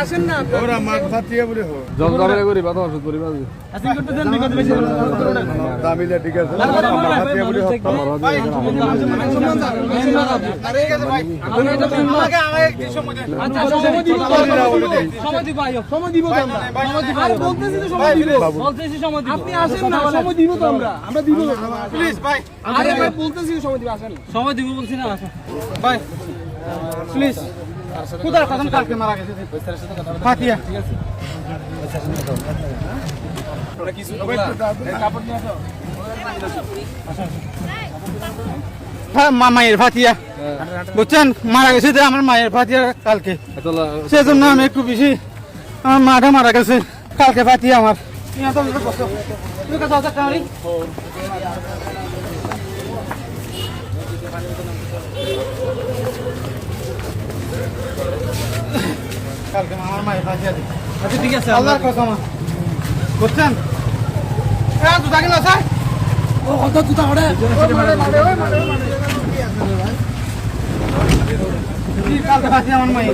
আসেন না ওরা বলে হো করি বাতা ওষুধ করি বাজি আসেন করতে দেন বিগত বেশি দামিলে ঠিক আছে বলে হো আরে ভাই আমাকে আমাকে সময় দেন আচ্ছা সময় দিব সময় দিব আইও সময় দিব তো আমরা সময় দিব আর বলতেছি তো সময় দিব বলতেছি সময় দিব আপনি আসেন না সময় দিব তো আমরা আমরা দিব প্লিজ ভাই আরে ভাই বলতেছি সময় দিব আসেন সময় দিব বলছি না আসেন ভাই প্লিজ কোথায় কথা কালকে মারা গেছে। ঠিক আছে হ্যাঁ মায়ের ভাতিয়া। বুঝছেন? মারা গেছে যে আমার মায়ের ভাতিয়া কালকে। সেজন্য আমি একটু বেশি আমার মাটা মারা গেছে। কালকে ভাতিয়া আমার। কালকে আমার মায়ের ভাতিয়া দিই আচ্ছা ঠিক আছে আল্লাহর কসম। বুঝছেন? হ্যাঁ জুতা কিনা স্যার। ও কত জুতা ওরে কালকে ভাতিয়া আমার মায়ের।